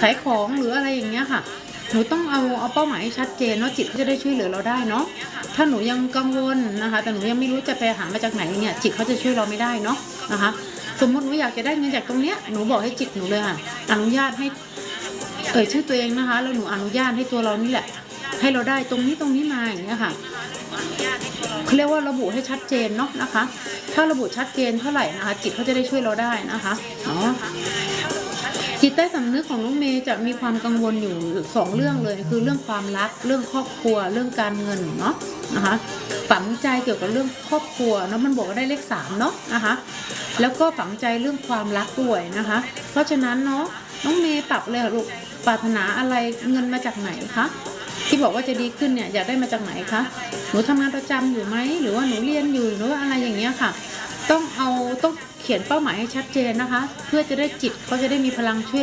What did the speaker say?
ขายของหรืออะไรอย่างเงี้ยค่ะ หนูต้องเอาเอาเป้าหมายให้ชัดเจนเนาะจิตเขาจะได้ช่วยเหลือเราได้เนาะถ้าหนูยังกังวลนะคะ แต่หนูยังไม่รู้จะไปหามาจากไหนเนี่ยจิตเขาจะช่วยเราไม่ได้เนาะนะคะ สมมติหนูอยากจะได้เงินจากตรงเนี้ยหนูบอกให้จิตหนูเลยค่ะอนุญาตให้เอ่ยชื่อตัวเองนะคะแล้วหนูอนุญาตให้ตัวเรานี่แหละ ให้เราได้ตรงนี้ตรงนี้มาอย่างเงี้ยค่ะเขาเรียกว่าระบุให้ชัดเจนเนาะนะคะ ถ้าระบุชัดเจนเท่าไหร่นะคะจิตเขาจะได้ช่วยเราได้นะคะเนาะ จิตใต้สำนึกของน้องเมย์จะมีความกังวลอยู่สองเรื่องเลย คือเรื่องความรัก เรื่องครอบครัว เรื่องการเงินเนาะนะคะฝังใจเกี่ยวกับเรื่องครอบครัวเนาะมันบอกว่าได้เลขสามเนาะนะคะแล้วก็ฝังใจเรื่องความรักด้วยนะคะ เพราะฉะนั้นเนาะน้องเมย์ปรับเลยลูกปรารถนาอะไรเงินมาจากไหนคะที่บอกว่าจะดีขึ้นเนี่ยอยากได้มาจากไหนคะหนูทำงานประจำอยู่ไหมหรือว่าหนูเรียนอยู่หรือว่าอะไรอย่างเงี้ยค่ะ ต้องเอาต้อง เขียนเป้าหมายให้ชัดเจนนะคะ เพื่อจะได้จิตเขาจะได้มีพลังช่วย